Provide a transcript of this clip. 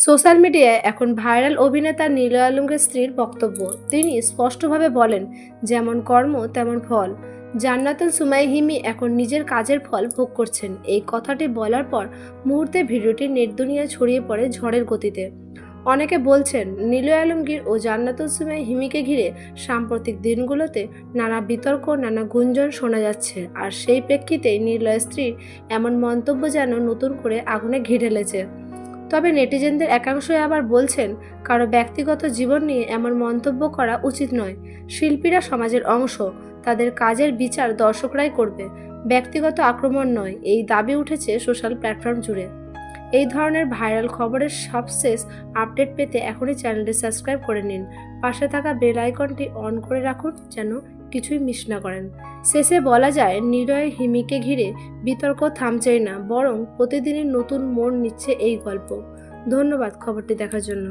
Social মিডিয়ায় এখন viral অভিনেতা নীলয় আলমের স্ত্রীর বক্তব্য। তিনি স্পষ্টভাবে বলেন, যেমন কর্ম, তেমন ফল। জান্নাতুল সুমাই হিমি এখন নিজের কাজের ফল ভোগ করছেন। এই কথাটি বলার পর মুহূর্তে ভিডিওটি নেট দুনিয়ায় ছড়িয়ে পড়ে ঝড়ের গতিতে। অনেকে বলছেন নীলয় আলমগীর ও জান্নাতুল সুমাই হিমিকে ঘিরে সাম্প্রতিক দিনগুলোতে নানা বিতর্ক, নানা গুঞ্জন শোনা যাচ্ছে। আর সেই প্রেক্ষিতেই নীলয়ের স্ত্রীর এমন মন্তব্য যেন নতুন করে আগুনে ঘি ঢেলেছে তবে নেটিজেনদের একাংশই আবার বলছেন, কারও ব্যক্তিগত জীবন নিয়ে এমন মন্তব্য করা উচিত নয়। শিল্পীরা সমাজের অংশ, তাদের কাজের বিচার দর্শকরাই করবে। ব্যক্তিগত আক্রমণ নয়, এই দাবি উঠেছে সোশ্যাল প্ল্যাটফর্ম জুড়ে। এই ধরনের ভাইরাল খবরের সবশেষ আপডেট পেতে এখনই চ্যানেলটি সাবস্ক্রাইব করে নিন। পাশে থাকা বেল আইকনটি অন করে রাখুন, যেন কিছুই মিস না করেন। শেষে বলা যায়, নিরয় হিমিকে ঘিরে বিতর্ক থামছেই না, বরং প্রতিদিনই নতুন মোড় নিচ্ছে এই গল্প। ধন্যবাদ খবরটি দেখার জন্য।